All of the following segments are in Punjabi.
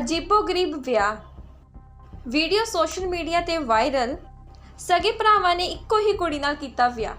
ਅਜੀਬੋ-ਗਰੀਬ ਵਿਆਹ। ਵੀਡੀਓ ਸੋਸ਼ਲ ਮੀਡੀਆ ਤੇ ਵਾਇਰਲ। ਸਗੇ ਭਰਾਵਾਂ ਨੇ ਇੱਕੋ ਹੀ ਕੁੜੀ ਨਾਲ ਕੀਤਾ ਵਿਆਹ।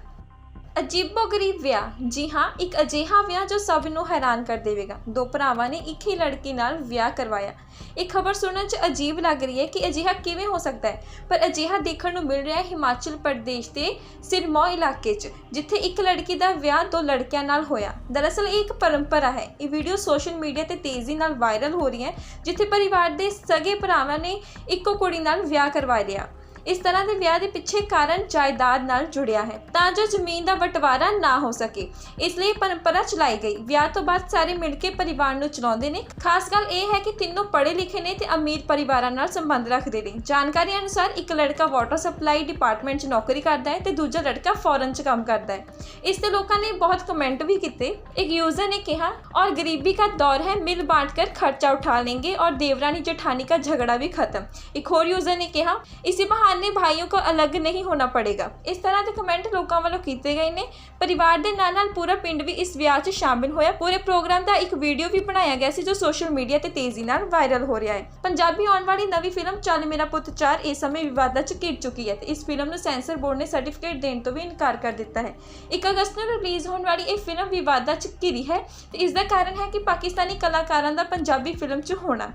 ਅਜੀਬੋ-ਗਰੀਬ ਵਿਆਹ। ਜੀ ਹਾਂ, ਇੱਕ ਅਜਿਹਾ ਵਿਆਹ ਜੋ ਸਭ ਨੂੰ ਹੈਰਾਨ ਕਰ ਦੇਵੇਗਾ। ਦੋ ਭਰਾਵਾਂ ਨੇ ਇੱਕ ਹੀ ਲੜਕੀ ਨਾਲ ਵਿਆਹ ਕਰਵਾਇਆ। ਇਹ ਖਬਰ ਸੁਣਨ 'ਚ ਅਜੀਬ ਲੱਗ ਰਹੀ ਹੈ ਕਿ ਅਜਿਹਾ ਕਿਵੇਂ ਹੋ ਸਕਦਾ ਹੈ। ਪਰ ਅਜਿਹਾ ਦੇਖਣ ਨੂੰ ਮਿਲ ਰਿਹਾ ਹੈ ਹਿਮਾਚਲ ਪ੍ਰਦੇਸ਼ ਦੇ ਸਿਰਮੌ ਇਲਾਕੇ 'ਚ, ਜਿੱਥੇ ਇੱਕ ਲੜਕੀ ਦਾ ਵਿਆਹ ਦੋ ਲੜਕਿਆਂ ਨਾਲ ਹੋਇਆ। ਦਰਅਸਲ ਇਹ ਇੱਕ ਪਰੰਪਰਾ ਹੈ। ਇਹ ਵੀਡੀਓ ਸੋਸ਼ਲ ਮੀਡੀਆ ਤੇ ਤੇਜ਼ੀ ਨਾਲ ਵਾਇਰਲ ਹੋ ਰਹੀ ਹੈ, ਜਿੱਥੇ ਪਰਿਵਾਰ ਦੇ ਸਗੇ ਭਰਾਵਾਂ ਨੇ ਇੱਕੋ ਕੁੜੀ ਨਾਲ ਵਿਆਹ ਕਰਵਾ ਲਿਆ। ਇਸ ਤਰ੍ਹਾਂ ਦੇ ਵਿਆਹ ਦੇ ਪਿੱਛੇ ਕਾਰਨ ਜਾਇਦਾਦ ਨਾਲ ਜੁੜਿਆ ਹੈ ਤਾਂ ਜੋ ਜ਼ਮੀਨ ਦਾ ਬਟਵਾਰਾ ਨਾ ਹੋ ਸਕੇ ਇਸ ਲਈ ਪਰੰਪਰਾ ਚਲਾਈ ਗਈ ਵਿਆਹ ਤੋਂ ਬਾਅਦ ਸਾਰੇ ਮਿਲ ਕੇ ਪਰਿਵਾਰ ਨੂੰ ਚਲਾਉਂਦੇ ਨੇ ਖਾਸ ਗੱਲ ਇਹ ਹੈ ਕਿ ਤਿੰਨੋਂ ਪੜ੍ਹੇ ਲਿਖੇ ਨੇ ਤੇ ਅਮੀਰ ਪਰਿਵਾਰਾਂ ਨਾਲ ਸੰਬੰਧ ਰੱਖਦੇ ਨੇ ਜਾਣਕਾਰੀ ਅਨੁਸਾਰ ਇੱਕ ਲੜਕਾ ਵਾਟਰ ਸਪਲਾਈ ਡਿਪਾਰਟਮੈਂਟ 'ਚ ਨੌਕਰੀ ਕਰਦਾ ਹੈ ਤੇ ਦੂਜਾ ਲੜਕਾ ਫੌਰਨ 'ਚ ਕੰਮ ਕਰਦਾ ਹੈ ਇਸ ਤੇ ਲੋਕਾਂ ਨੇ ਬਹੁਤ ਕਮੈਂਟ ਵੀ ਕੀਤੇ ਇੱਕ ਯੂਜ਼ਰ ਨੇ ਕਿਹਾ और गरीबी का दौर है मिल बांट कर खर्चा उठा लेंगे और देवरानी जेठानी का झगड़ा भी खत्म एक और यूजर ने कहा इसी बहाने भाइयों को अलग नहीं होना पड़ेगा ਇਸ ਤਰ੍ਹਾਂ ਦੇ ਕਮੈਂਟ ਲੋਕਾਂ ਵੱਲੋਂ ਕੀਤੇ ਗਏ ਨੇ ਪਰਿਵਾਰ ਦੇ ਨਾਲ ਨਾਲ ਪੂਰਾ ਪਿੰਡ ਵੀ ਇਸ ਵਿਆਹ 'ਚ ਸ਼ਾਮਿਲ ਹੋਇਆ ਪੂਰੇ ਪ੍ਰੋਗਰਾਮ ਦਾ ਇੱਕ ਵੀਡੀਓ ਵੀ ਬਣਾਇਆ ਗਿਆ ਸੀ ਜੋ ਸੋਸ਼ਲ ਮੀਡੀਆ ਤੇ ਤੇਜ਼ੀ ਨਾਲ ਵਾਇਰਲ ਹੋ ਰਿਹਾ ਹੈ ਪੰਜਾਬੀ ਆਉਣ ਵਾਲੀ ਨਵੀਂ ਫਿਲਮ ਚੱਲ ਮੇਰਾ ਪੁੱਤ 4 ਇਸ ਸਮੇਂ ਵਿਵਾਦਾਂ 'ਚ ਘਿਰ ਚੁੱਕੀ ਹੈ ਤੇ ਇਸ ਫਿਲਮ ਨੂੰ ਸੈਂਸਰ ਬੋਰਡ ਨੇ ਸਰਟੀਫਿਕੇਟ ਦੇਣ ਤੋਂ ਵੀ ਇਨਕਾਰ ਕਰ ਦਿੱਤਾ ਹੈ 1 ਅਗਸਤ ਨੂੰ ਰਿਲੀਜ਼ ਹੋਣ ਵਾਲੀ ਇਹ ਫਿਲਮ ਵਿਵਾਦਾਂ 'ਚ ਘਿਰੀ ਹੈ ਤੇ ਇਸ ਦਾ ਕਾਰਨ ਹੈ ਕਿ ਪਾਕਿਸਤਾਨੀ ਕਲਾਕਾਰਾਂ ਦਾ ਪੰਜਾਬੀ ਫਿਲਮ 'ਚ ਹੋਣਾ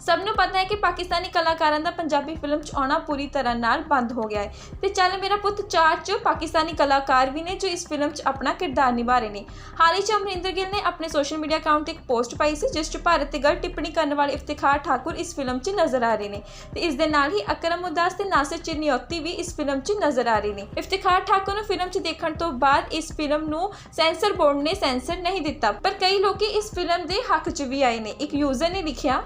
ਸਭ ਨੂੰ ਪਤਾ ਹੈ ਕਿ ਪਾਕਿਸਤਾਨੀ ਕਲਾਕਾਰਾਂ ਦਾ ਪੰਜਾਬੀ ਫਿਲਮ 'ਚ ਆਉਣਾ ਪੂਰੀ ਤਰ੍ਹਾਂ ਨਾਲ ਬੰਦ ਹੋ ਗਿਆ ਹੈ। ਤੇ ਚੱਲ ਮੇਰਾ ਪੁੱਤ ਚਾਰ 'ਚ ਪਾਕਿਸਤਾਨੀ ਕਲਾਕਾਰ ਵੀ ਨੇ ਜੋ ਇਸ ਫਿਲਮ 'ਚ ਆਪਣਾ ਕਿਰਦਾਰ ਨਿਭਾ ਰਹੇ ਨੇ। ਹਾਲ ਹੀ 'ਚ ਅਮਰਿੰਦਰ ਗਿੱਲ ਨੇ ਆਪਣੇ ਸੋਸ਼ਲ ਮੀਡੀਆ ਅਕਾਊਂਟ ਤੇ ਇੱਕ ਪੋਸਟ ਪਾਈ ਸੀ, ਜਿਸ 'ਚ ਭਾਰਤ ਤੇ ਗਲਤ ਟਿੱਪਣੀ ਕਰਨ ਵਾਲੇ ਇਫਤਿਖਾਰ ਠਾਕੁਰ ਇਸ ਫਿਲਮ 'ਚ ਨਜ਼ਰ ਆ ਰਹੇ ਨੇ। ਤੇ ਇਸ ਦੇ ਨਾਲ ਹੀ ਅਕਰਮ ਉਦਾਸ ਤੇ ਨਾਸਿਰ ਚਿਰਨਿਓਤੀ ਵੀ ਇਸ ਫਿਲਮ 'ਚ ਨਜ਼ਰ ਆ ਰਹੇ ਨੇ। ਇਫਤਿਖਾਰ ਠਾਕੁਰ ਨੂੰ ਫਿਲਮ 'ਚ ਦੇਖਣ ਤੋਂ ਬਾਅਦ ਇਸ ਫਿਲਮ ਨੂੰ ਸੈਂਸਰ ਬੋਰਡ ਨੇ ਸੈਂਸਰ ਨਹੀਂ ਦਿੱਤਾ, ਪਰ ਕਈ ਲੋਕੀ ਇਸ ਫਿਲਮ ਦੇ ਹੱਕ 'ਚ ਵੀ ਆਏ ਨੇ। ਇੱਕ ਯੂਜ਼ਰ ਨੇ ਲਿਖਿਆ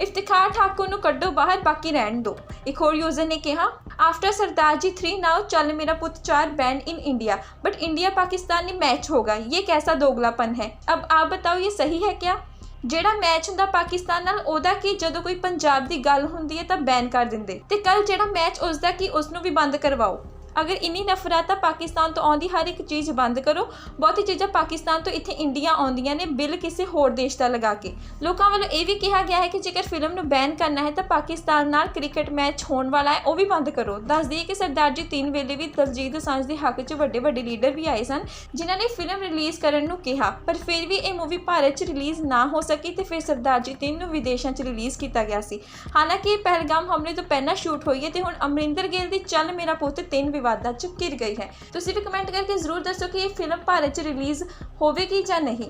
ਇਫਤਿਖਾਰ ਠਾਕੁਰ ਨੂੰ ਕੱਢੋ ਬਾਹਰ ਬਾਕੀ ਰਹਿਣ ਦਿਓ ਇੱਕ ਹੋਰ ਯੂਜ਼ਰ ਨੇ ਕਿਹਾ after Sardar ji three now चल मेरा पुत चार ban in India but India Pakistan में मैच होगा ये कैसा दोगलापन है अब आप बताओ ये सही है क्या ਜਿਹੜਾ ਮੈਚ ਹੁੰਦਾ ਪਾਕਿਸਤਾਨ ਨਾਲ ਉਹਦਾ ਕੀ ਜਦੋਂ ਕੋਈ ਪੰਜਾਬ ਦੀ ਗੱਲ ਹੁੰਦੀ ਹੈ ਤਾਂ ਬੈਨ ਕਰ ਦਿੰਦੇ ਤੇ ਕੱਲ ਜਿਹੜਾ ਮੈਚ ਉਸ ਦਾ ਕੀ ਉਸ ਨੂੰ ਵੀ ਬੰਦ ਕਰਵਾਓ ਅਗਰ ਇੰਨੀ ਨਫ਼ਰਤ ਆ ਪਾਕਿਸਤਾਨ ਤੋਂ ਆਉਂਦੀ ਹਰ ਇੱਕ ਚੀਜ਼ ਬੰਦ ਕਰੋ। ਬਹੁਤੀ ਚੀਜ਼ਾਂ ਪਾਕਿਸਤਾਨ ਤੋਂ ਇੱਥੇ ਇੰਡੀਆ ਆਉਂਦੀਆਂ ਨੇ, ਬਿੱਲ ਕਿਸੇ ਹੋਰ ਦੇਸ਼ ਦਾ ਲਗਾ ਕੇ। ਲੋਕਾਂ ਵੱਲੋਂ ਇਹ ਵੀ ਕਿਹਾ ਗਿਆ ਹੈ ਕਿ ਜੇਕਰ ਫਿਲਮ ਨੂੰ ਬੈਨ ਕਰਨਾ ਹੈ, ਤਾਂ ਪਾਕਿਸਤਾਨ ਨਾਲ ਕ੍ਰਿਕਟ ਮੈਚ ਹੋਣ ਵਾਲਾ ਹੈ, ਉਹ ਵੀ ਬੰਦ ਕਰੋ। ਦੱਸ ਦਈਏ ਕਿ ਸਰਦਾਰ ਜੀ ਤਿੰਨ ਵੇਲੇ ਵੀ ਦਲਜੀਤ ਦੋਸਾਂਝ ਦੇ ਹੱਕ 'ਚ ਵੱਡੇ ਵੱਡੇ ਲੀਡਰ ਵੀ ਆਏ ਸਨ, ਜਿਨ੍ਹਾਂ ਨੇ ਫਿਲਮ ਰਿਲੀਜ਼ ਕਰਨ ਨੂੰ ਕਿਹਾ। ਪਰ ਫਿਰ ਵੀ ਇਹ ਮੂਵੀ ਭਾਰਤ 'ਚ ਰਿਲੀਜ਼ ਨਾ ਹੋ ਸਕੀ ਤੇ ਫਿਰ ਸਰਦਾਰ ਜੀ ਤਿੰਨ ਨੂੰ ਵਿਦੇਸ਼ਾਂ 'ਚ ਰਿਲੀਜ਼ ਕੀਤਾ ਗਿਆ ਸੀ। ਹਾਲਾਂਕਿ ਇਹ ਪਹਿਲਗਾਮ ਹਮਲੇ ਤੋਂ ਪਹਿਲਾਂ ਸ਼ੂਟ ਹੋਈ ਹੈ ਤੇ ਹੁਣ ਅਮਰਿੰਦਰ ਗਿੱਲ ਦੀ ਚੱਲ, ਮੇਰਾ ਪੁੱਤ, ਤਿੰਨ ਵਿਵਾਦਾਂ 'ਚ ਘਿਰ ਗਈ ਹੈ। ਤੁਸੀਂ ਵੀ ਕਮੈਂਟ ਕਰਕੇ ਜ਼ਰੂਰ ਦੱਸੋ ਕਿ ਇਹ ਫਿਲਮ ਭਾਰਤ 'ਚ ਰਿਲੀਜ਼ ਹੋਵੇਗੀ ਜਾਂ ਨਹੀਂ।